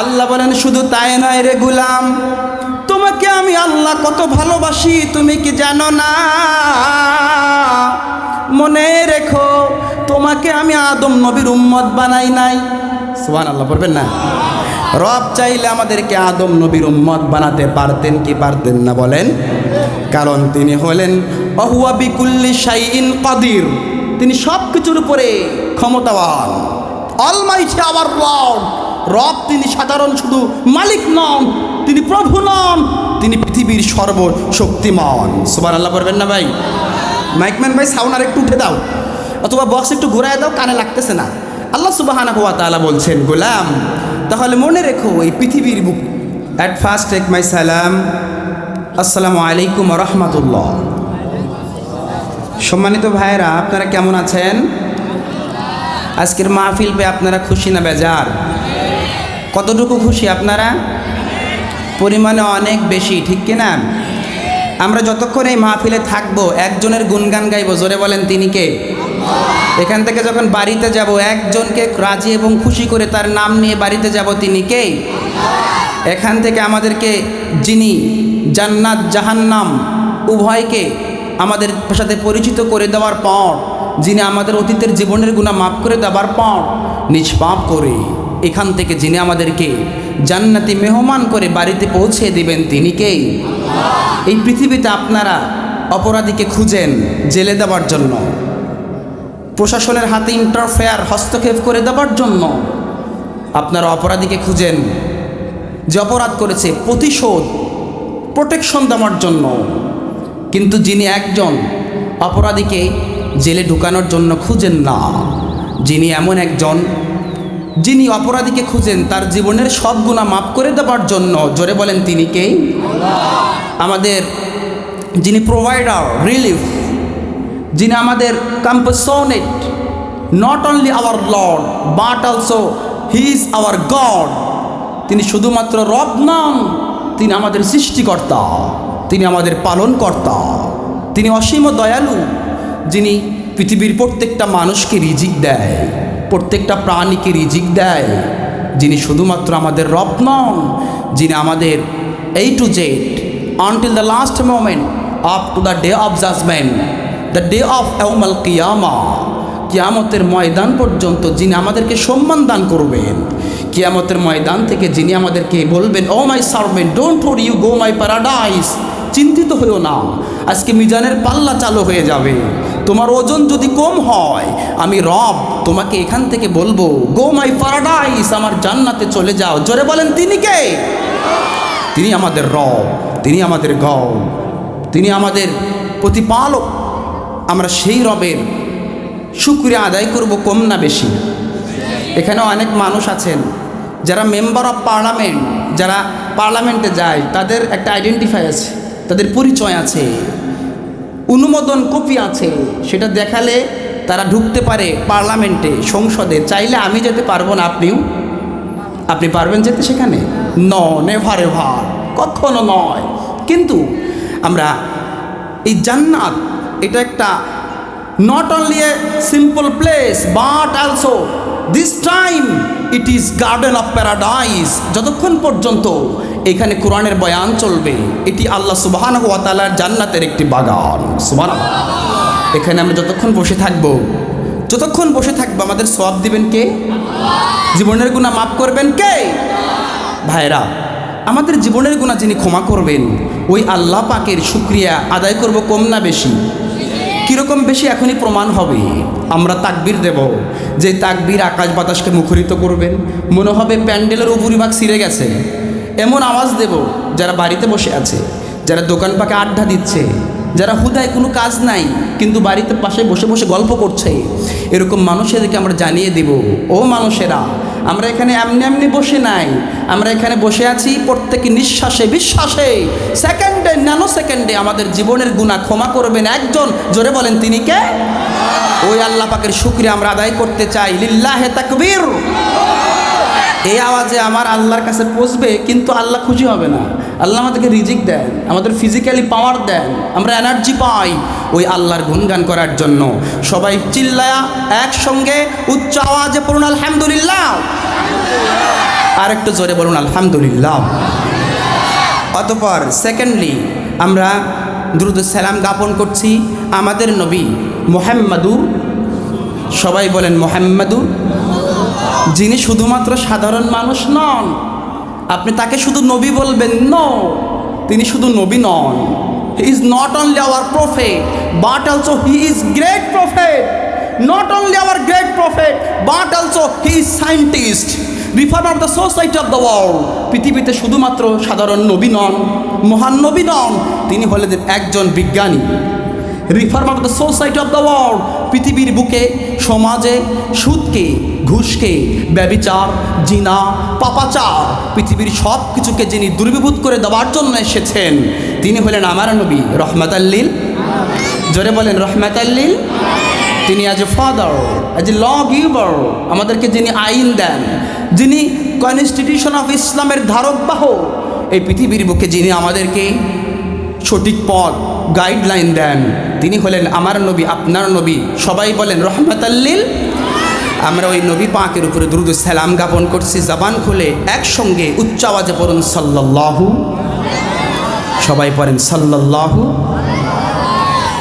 আল্লাহ বলেন, শুধু তাই নয় রে গুলাম, তোমাকে আমি আল্লাহ কত ভালোবাসি, তুমি কি জানো না? মনে রেখো, তোমাকে আমি আদম নবীর উম্মত বানাই নাই। সুবহান আল্লাহ পড়বেন না? রব চাইলে আমাদেরকে আদম নবীর উম্মত বানাতে পারতেন কি পারতেন না বলেন? কারণ তিনি হলেন অহুয়া বিকুল্লি শাইইন কাদির। তিনি সব কিছুর উপরে ক্ষমতাবান। অলমাইছে আবার রব রব তিনি সাধারণ শুধু মালিক নন, তিনি প্রভু নন, তিনি পৃথিবীর সর্বশক্তিমান। সুবার আল্লাহ করবেন না ভাই? মাইকম্যান ভাই, সাউন্ড আর একটু উঠে দাও। অথবা বক্স একটু ঘুরায় দাও, কানে লাগতেছে না। আল্লাহ সুবাহানা হুয়া তাআলা বলছেন, গোলাম, তাহলে মনে রেখো এই পৃথিবীর বুক। অ্যাট ফার্স্ট টেক মাই সালাম আসসালামু আলাইকুম রহমতুল্লাহ. সম্মানিত ভাইয়েরা, আপনারা কেমন আছেন? আজকের মাহফিল পেয়ে আপনারা খুশি না বেজার? কতটুকু খুশি আপনারা? পরিমাণে অনেক বেশি, ঠিক কিনা আমরা যতক্ষণ এই মাহফিলে থাকব, একজনের গুণগান গাইবো, জোরে বলেন তিনি কে? এখান থেকে যখন বাড়িতে যাব, একজনকে রাজি এবং খুশি করে তার নাম নিয়ে বাড়িতে যাব, তিনি কে? এখান থেকে আমাদেরকে যিনি জান্নাত জাহান্নাম, উভয়কে আমাদের সাথে পরিচিত করে দেওয়ার পর, যিনি আমাদের অতীতের জীবনের গুণা মাফ করে দেওয়ার পর, নিষ্পাপ করে। এখান থেকে যিনি আমাদেরকে জান্নাতি মেহমান করে বাড়িতে পৌঁছে দিবেন, তিনি কেই এই পৃথিবীতে আপনারা অপরাধীকে খুঁজেন জেলে দেওয়ার জন্য, প্রশাসনের হাতে ইন্টারফেয়ার হস্তক্ষেপ করে দেওয়ার জন্য। আপনারা অপরাধীকে খুঁজেন যে অপরাধ করেছে প্রতিশোধ প্রোটেকশন দেওয়ার জন্য। কিন্তু যিনি একজন অপরাধীকে জেলে ঢুকানোর জন্য খুঁজেন না, যিনি এমন একজন যিনি অপরাধীকে খুঁজেন, তার জীবনের সব গুণা মাফ করে দেওয়ার জন্য। জোরে বলেন, তিনি কে? আমাদের যিনি প্রোভাইডার রিলিফ যিনি আমাদের compassionate not only our lord but also he is our god তিনি শুধুমাত্র রব নন, তিনি আমাদের সৃষ্টিকর্তা, তিনি আমাদের পালনকর্তা, তিনি অসীম দয়ালু, যিনি পৃথিবীর প্রত্যেকটা মানুষকে রিজিক দেয়। প্রত্যেকটা প্রাণীকে রিজিক দেয়। যিনি শুধুমাত্র আমাদের রব নন, যিনি আমাদের এই to Z until the last moment up to the day of judgment the day of এউমাল কিয়ামা কিয়ামতের ময়দান পর্যন্ত যিনি আমাদেরকে সম্মান দান করবেন। কিয়ামতের ময়দান থেকে যিনি আমাদেরকে বলবেন O my servant don't for you go my paradise চিন্তিত হয়েও না আজকে মিজানের পাল্লা চালু হয়ে যাবে। তোমার ওজন যদি কম হয়, আমি রব তোমাকে এখান থেকে বলব গো মাই প্যারাডাইস আমার জান্নাতে চলে যাও। জোরে বলেন, তিনি কে? তিনি আমাদের রব, তিনি আমাদের গব তিনি আমাদের প্রতিপালক। আমরা সেই রবের শুক্রিয়া আদায় করব কম না বেশি। এখানে অনেক মানুষ আছেন, যারা মেম্বার অফ পার্লামেন্ট যারা পার্লামেন্টে যায়, তাদের একটা আইডেন্টিফাই আছে। তাদের পরিচয় আছে, অনুমোদন কপি আছে, সেটা দেখালে তারা ঢুকতে পারে পার্লামেন্টে, সংসদে। চাইলে আমি যেতে পারব না, আপনিও? আপনি পারবেন যেতে সেখানে? ন নেভার এভার কখনো নয়। কিন্তু আমরা এই জান্নাত, এটা একটা not only a simple place but also this time it is garden of paradise যতক্ষণ পর্যন্ত এখানে কোরআনের বয়ান চলবে। এটি আল্লাহ সুবাহান ওয়াতালার জান্নাতের একটি বাগান। সুবাহ এখানে আমরা যতক্ষণ বসে থাকব, যতক্ষণ বসে থাকব, আমাদের সব দিবেন কে? জীবনের গুণা মাফ করবেন কে? ভাইরা আমাদের জীবনের গুণা যিনি ক্ষমা করবেন, ওই আল্লাহ পাকের শুক্রিয়া আদায় করব কম না বেশি? কীরকম বেশি এখনই প্রমাণ হবে। আমরা তাকবির দেব। যে তাকবির আকাশ বাতাসকে মুখরিত করবেন, মনে হবে প্যান্ডেলের উপরিভাগ ছিঁড়ে গেছে। এমন আওয়াজ দেব যারা বাড়িতে বসে আছে, যারা দোকান পাকে আড্ডা দিচ্ছে, যারা হুদায় কোনো কাজ নাই, কিন্তু বাড়িতে পাশে বসে বসে গল্প করছে। এরকম মানুষেদেরকে আমরা জানিয়ে দেব, ও মানুষেরা, আমরা এখানে এমনি এমনি বসে নাই, আমরা এখানে বসে আছি প্রত্যেকে নিঃশ্বাসে, বিশ্বাসে, সেকেন্ডে ন্যানো সেকেন্ডে আমাদের জীবনের গুণা ক্ষমা করবেন একজন, জোরে বলেন তিনি কে? ওই আল্লাহ পাকের শুক্রিয়া আমরা আদায় করতে চাই, লিল্লাহে তাকবীর। এই আওয়াজে আমার আল্লাহর কাছে পৌঁছবে, কিন্তু আল্লাহ খুশি হবে না। আল্লাহ আমাদেরকে রিজিক দেন, আমাদের ফিজিক্যালি পাওয়ার দেন, আমরা এনার্জি পাই ওই আল্লাহর গুণগান করার জন্য। সবাই চিল্লায়া একসঙ্গে উচ্চ আওয়াজে পড়ুন, আলহামদুলিল্লাহ। আর একটু জোরে বলুন, আলহামদুলিল্লাহ। অতপর সেকেন্ডলি আমরা দ্রুত সালাম জ্ঞাপন করছি। আমাদের নবী মোহাম্মদুর, সবাই বলেন মোহাম্মদুর। যিনি শুধুমাত্র সাধারণ মানুষ নন, আপনি তাকে শুধু নবী বলবেন ন তিনি শুধু নবী নন। He is not only our prophet but also he is great prophet not only our great prophet but also he is scientist reform of the society of the world পৃথিবীতে শুধুমাত্র সাধারণ নবী নন, মহান নবী নন, তিনি হলেন একজন বিজ্ঞানী। Reform of the society of the world পৃথিবীর বুকে, সমাজে, সুদকে ঘুষকে, ব্যবিচার, জিনা, পাপাচার, পৃথিবীর সব কিছুকে যিনি দুর্বিভূত করে দেওয়ার জন্য এসেছেন, তিনি হলেন আমার নবী রহমত আল্লিল জোরে বলেন রহমত আল্লিল তিনি as a father as a law giver আমাদেরকে যিনি আইন দেন, যিনি কনস্টিটিউশন অফ ইসলামের ধারক বাহক, এই পৃথিবীর বুকে যিনি আমাদেরকে সঠিক পথ গাইডলাইন দেন, তিনি হলেন আমার নবী, আপনার নবী। সবাই বলেন রহমত আল্লিল আমরা ওই নবী পাকের উপরে দ্রুত সালাম জ্ঞাপন করছি, জবান খুলে একসঙ্গে উচ্চ আওয়াজে পড়ুন, সাল্লাল্লাহু। সবাই পড়েন, সাল্লাল্লাহু।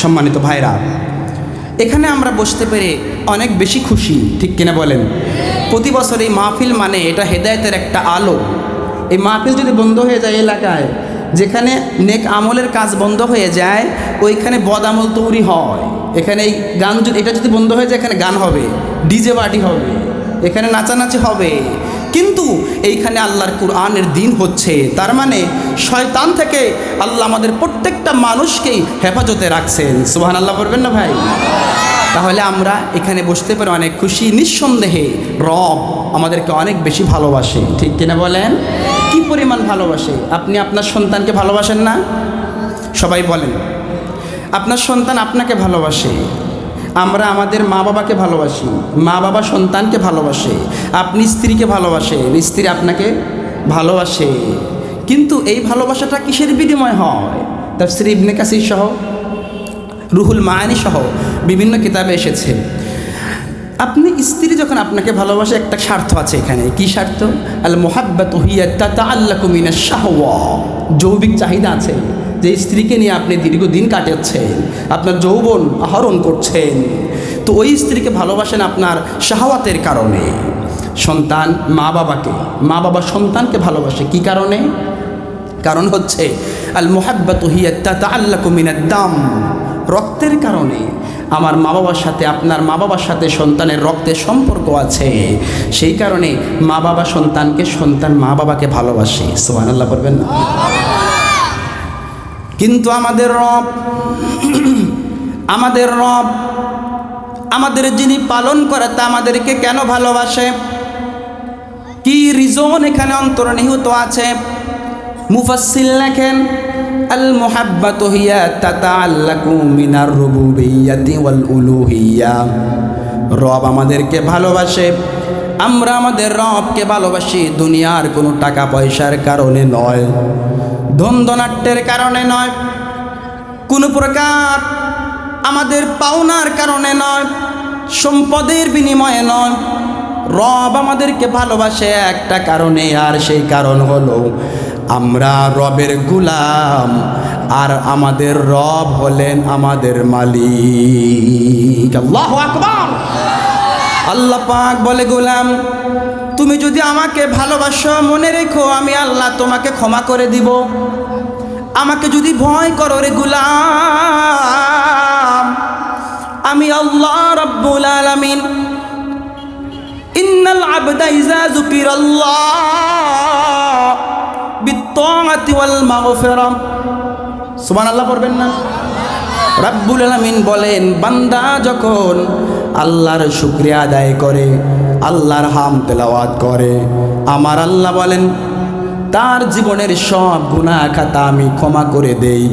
সম্মানিত ভাইরা, এখানে আমরা বসতে পেরে অনেক বেশি খুশি, ঠিক কিনা বলেন? প্রতি বছর এই মাহফিল মানে এটা হেদায়েতের একটা আলো। এই মাহফিল যদি বন্ধ হয়ে যায় এলাকায়, যেখানে নেক আমলের কাজ বন্ধ হয়ে যায়, ওইখানে বদ আমল তৈরি হয়। এখানে এই গান যদি এটা যদি বন্ধ হয়ে যায়, এখানে গান হবে। ডিজে পার্টি হবে, এখানে নাচানাচি হবে। কিন্তু এইখানে আল্লাহর কুরআনের দিন হচ্ছে, তার মানে শয়তান থেকে আল্লাহ আমাদের প্রত্যেকটা মানুষকেই হেফাজতে রাখছেন। সুবাহান আল্লাহ করবেন না ভাই? তাহলে আমরা এখানে বসতে পারি অনেক খুশি, নিঃসন্দেহে রব আমাদেরকে অনেক বেশি ভালোবাসে। ঠিক কিনা বলেন? কি পরিমাণ ভালোবাসে? আপনি আপনার সন্তানকে ভালোবাসেন না? সবাই বলেন, আপনার সন্তান আপনাকে ভালোবাসে। আমরা আমাদের মা বাবাকে ভালোবাসি, মা বাবা সন্তানকে ভালোবাসে, আপনি স্ত্রীকে ভালোবাসেন স্ত্রী আপনাকে ভালোবাসে। কিন্তু এই ভালোবাসাটা কিসের বিনিময় হয়? তাফসির ইবনে কাসির সহ, রুহুল মায়ানি সহ বিভিন্ন কিতাবে এসেছে। আপনি স্ত্রী যখন আপনাকে ভালোবাসে, একটা স্বার্থ আছে এখানে। কি স্বার্থ? আল মোহাব্বত আল্লাহ কুমিনা শাহওয়া যৌবিক চাহিদা আছে। যে স্ত্রীকে নিয়ে আপনি দীর্ঘদিন কাটাচ্ছেন আপনার যৌবন আহরণ করছেন, তো ওই স্ত্রীকে ভালোবাসেন আপনার শাহওয়াতের কারণে। সন্তান মা বাবাকে, মা বাবা সন্তানকে ভালোবাসে কি কারণে? কারণ হচ্ছে আল মোহাব্বত আল্লাহ কুমিনের দাম। রক্তের কারণে আমার মা বাবার সাথে, আপনার মা বাবার সাথে সন্তানের রক্তের সম্পর্ক আছে। সেই কারণে মা বাবা সন্তানকে সন্তান মা বাবাকে ভালোবাসে। সোহান আল্লাহ করবেন না? কিন্তু আমাদের রব আমাদের রব, আমাদের যিনি পালন করে তা আমাদেরকে কেন ভালোবাসে? কি রিজন এখানে অন্তর্নিহিত আছে? মুফাসসিল লেখেন আল মুহাব্বাতু হিয়া তাতাআল্লাকু মিনার রুবুবিয়্যাতি ওয়াল উলুহিয়্যা। রব আমাদেরকে ভালোবাসে, আমরা আমাদের রবকে ভালোবাসি, দুনিয়ার কোনো টাকা পয়সার কারণে নয়। ধন্দনাট্যের কারণে নয়। কোনো প্রকার আমাদের পাওনার কারণে নয়। সম্পদের বিনিময়ে নয়। রব আমাদেরকে ভালোবাসে একটা কারণে, আর সেই কারণ হলো আমরা রবের গুলাম, আর আমাদের রব হলেন আমাদের মালিক। আল্লাহ আকবার। আল্লাহ পাক বলে, গোলাম তুমি যদি আমাকে ভালোবাসো, মনে রেখো আমি আল্লাহ তোমাকে ক্ষমা করে দিব। আমাকে যদি ভয় করো রে গুলাম, আমি আল্লাহ রব্বুল আলামিন। ইন্নাল আবদা ইজা যুকিরাল্লাহ বিত্তাআতি ওয়াল মাগফিরা সুবহানাল্লাহ পড়বেন না? রাব্বুল আলামিন বলেন, বান্দা যখন আল্লাহর শুক্রিয়া আদায় করে আল্লাহর হাম তেলাওয়াত করে। আমার আল্লাহ বলেন, তার জীবনের সব গুনাহ খাতা আমি ক্ষমা করে দেই,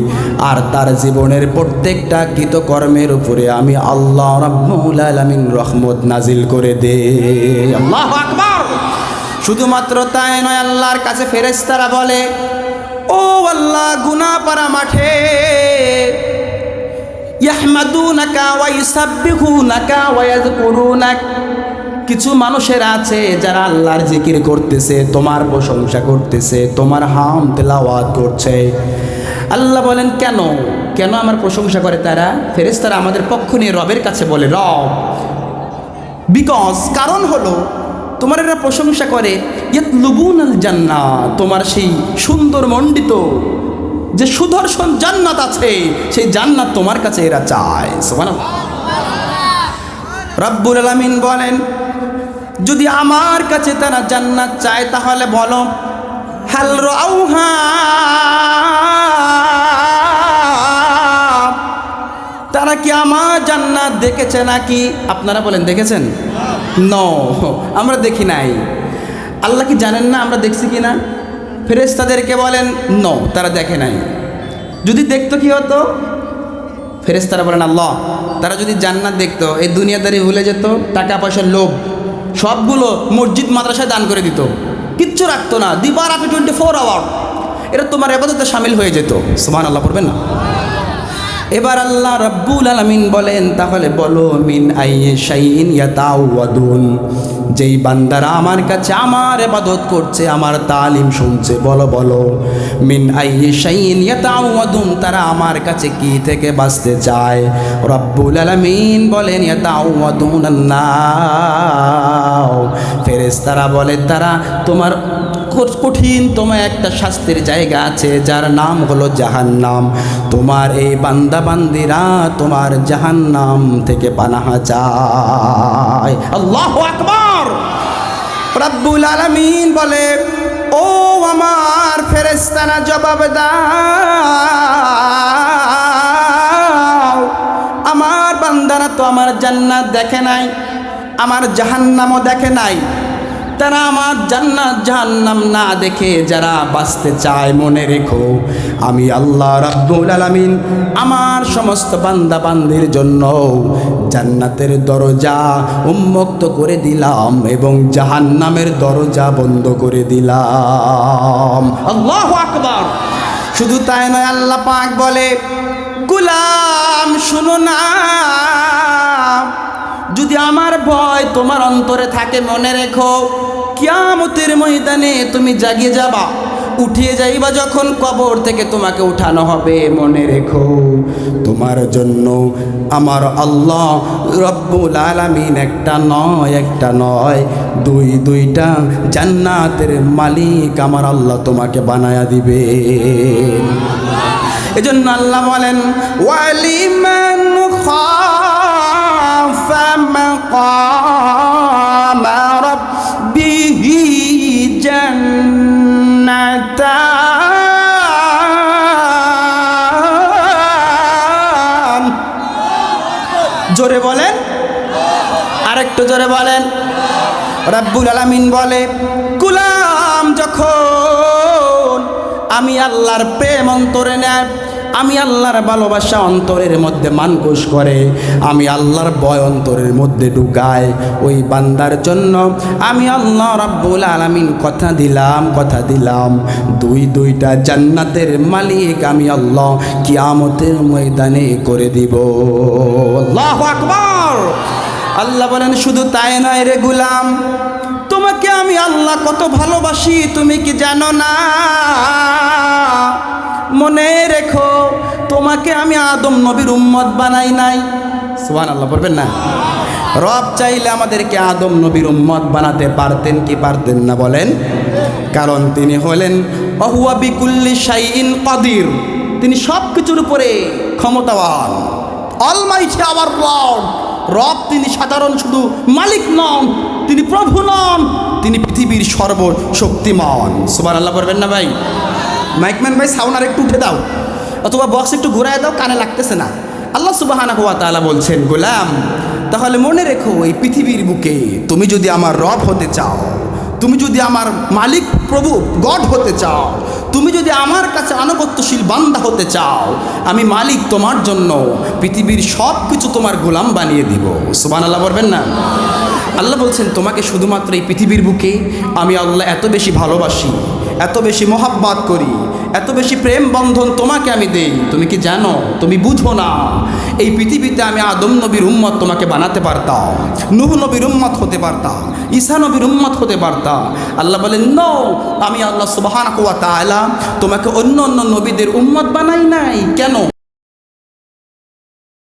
আর তার জীবনের প্রত্যেকটা কৃতকর্মের উপরে আমি আল্লাহ রাব্বুল আলামিন রহমত নাজিল করে দে আল্লাহু আকবার। শুধুমাত্র তাই নয়, আল্লাহর কাছে ফেরেশতারা বলে, ও আল্লাহ, গুনাহ পারা মাঠে, ইয়াহমাদুনাকা ওয়া ইউসাব্বিহুনাকা ওয়া ইয়াযকুরুনাক। কিছু মানুষের আছে যারা আল্লাহর জিকির করতেছে তোমার প্রশংসা করতেছে তোমার হাম তেলাওয়াত করছে। আল্লাহ বলেন কেন? কেন আমার প্রশংসা করে তারা? ফেরেশতারা আমাদের পক্ষ নিয়ে রবের কাছে বলে রব বিকজ কারণ হলো তোমার এরা প্রশংসা করে ইয়ত লুবুন আল জান্না তোমার সেই সুন্দর মণ্ডিত যে সুদর্শন জান্নাত আছে সেই জান্নাত তোমার কাছে এরা চায়। সুবহানাল্লাহ। রব্বুল আলামিন বলেন যদি আমার কাছে তারা জান্নাত চায়, তাহলে বলো, হাল তারা কি আমার জান্নাত দেখেছে নাকি? আপনারা বলেন, দেখেছেন? ন আমরা দেখি নাই। আল্লাহ কি জানেন না আমরা দেখছি কি না ফেরেস্তাদেরকে বলেন ন তারা দেখে নাই। যদি দেখতো কি হতো? ফেরেস্তারা বলেন, আল্লাহ, তারা যদি জান্নাত দেখতো, এই দুনিয়াদারি ভুলে যেত, টাকা পয়সার লোভ। সবগুলো মসজিদ মাদ্রাসায় দান করে দিত। কিচ্ছু রাখতো না। দিবার আপনি টোয়েন্টি ফোর আওয়ার এটা তোমার এবাদতে সামিল হয়ে যেত। সোমান আল্লাহ পড়বেন না? এবার আল্লাহ রব্বুল আলমিন বলেন, তাহলে বলো, মিন আইয়ে শাইন ইয়াতাওয়াদুন যেই বান্দারা আমার কাছে আমার এবাদত করছে, আমার তালিম শুনছে, বলো বলো, মিন আইয়ে শাইন ইয়াতাওয়াদুন তারা আমার কাছে কি থেকে বাঁচতে চায়? রব্বুল আলমিন বলেন ইয়াতাওয়াদুন নাও ফেরেশতারা বলে, তারা তোমার কঠ- কঠিন তোমার একটা শাস্তির জায়গা আছে, যার নাম হলো জাহান্নাম। তোমার এই বান্দা বান্দিরা তোমার জাহান্নাম থেকে পানাহা চায়। আল্লাহ আকবার! রব্বুল আলামিন বলে, ও আমার ফেরেস্তারা জবাব দাও। আমার বান্দারা তো আমার জান্নাত দেখে নাই, আমার জাহান্নামও দেখে নাই। তারা আমার জান্নাত, জাহান্নাম না দেখে যারা বাঁচতে চায় মনে রেখো। আমি আল্লাহ রাব্বুল আলামিন আমার সমস্ত বান্দা বান্দির জন্য জান্নাতের দরজা উন্মুক্ত করে দিলাম এবং জাহান্নামের দরজা বন্ধ করে দিলাম। আল্লাহু আকবার। শুধু তাই নয়, আল্লাহ পাক বলে গুলাম শুনো না। যদি আমার ভয় তোমার অন্তরে থাকে, মনে রেখো, কিয়ামতের ময়দানে তুমি জাগিয়ে যাবা, উঠিয়ে যাইবা যখন কবর থেকে তোমাকে উঠানো হবে, মনে রেখো। তোমার জন্য আমার আল্লাহ রব্বুল আলামিন একটা নয় একটা নয়, দুই, দুইটা জান্নাতের মালিক আমার আল্লাহ তোমাকে বানায়া দিবে। এজন্য আল্লাহ বলেন, ওয়ালিমান খাফা মাকাম রাব্বিহি জান্নাতান জোরে বলেন আরেকটু জোরে বলেন। রাব্বুল আলামিন বলে, গুলাম যখন আমি আল্লাহর প্রেম অন্তরে নেয় আমি আল্লাহর ভালোবাসা অন্তরের মধ্যে মানকুশ করে, আমি আল্লাহর বয় অন্তরের মধ্যে ঢুকায়। ওই বান্দার জন্য আমি আল্লাহ রাব্বুল আলামিন কথা দিলাম কথা দিলাম। দুই দুইটা জান্নাতের মালিক আমি আল্লাহ কিয়ামতের ময়দানে করে দিব। আল্লাহু আকবার! আল্লাহ বলেন, শুধু তাই নয় রে গুলাম আমি আল্লাহ কত ভালোবাসি, তুমি কি জানো না? মনে রেখো, তোমাকে আমি আদম নবীর উম্মত বানাই নাই। সুবহান আল্লাহ বলবেন না? রব চাইলে আমাদেরকে আদম নবীর উম্মত বানাতে পারতেন কি পারতেন না বলেন? কারণ তিনি হলেন অহুয়া বিকুল্লি শাইইন কাদির। তিনি সব কিছুর উপরে ক্ষমতাবান। অলমাইছে রব রব তিনি সাধারণ শুধু মালিক নন, তিনি প্রভু নন। তিনি পৃথিবীর সর্বশক্তিমান। সুবার আল্লাহ করবেন না ভাই? মাইকম্যান ভাই, সাউন্ড আর একটু উঠে দাও। অথবা বক্স একটু ঘুরায় দাও, কানে লাগতেছে না। আল্লাহ সুবাহানা হুয়া তাআলা বলছেন, গোলাম, তাহলে মনে রেখো এই পৃথিবীর বুকে তুমি যদি আমার রব হতে চাও, তুমি যদি আমার মালিক, প্রভু, গড হতে চাও, তুমি যদি আমার কাছে আনুগত্যশীল বান্দা হতে চাও, আমি মালিক তোমার জন্য পৃথিবীর সব কিছু তোমার গোলাম বানিয়ে দিব। সুবান আল্লাহ বলবেন না? আল্লাহ বলছেন, তোমাকে শুধুমাত্র এই পৃথিবীর বুকে আমি আল্লাহ এত বেশি ভালোবাসি, এত বেশি মোহাব্বাত করি, এত বেশি প্রেম বন্ধন তোমাকে আমি দেই। তুমি কি জানো? তুমি বুঝো না। এই পৃথিবীতে আমি আদম নবীর উম্মত তোমাকে বানাতে পারতাম, নুহ নবীর উম্মত হতে পারতাম, ঈসা নবীর উম্মত হতে পারতাম। আল্লাহ বলেন, নো, আমি আল্লাহ তাআলা তোমাকে অন্য অন্য নবীদের উম্মত বানাই নাই। কেন?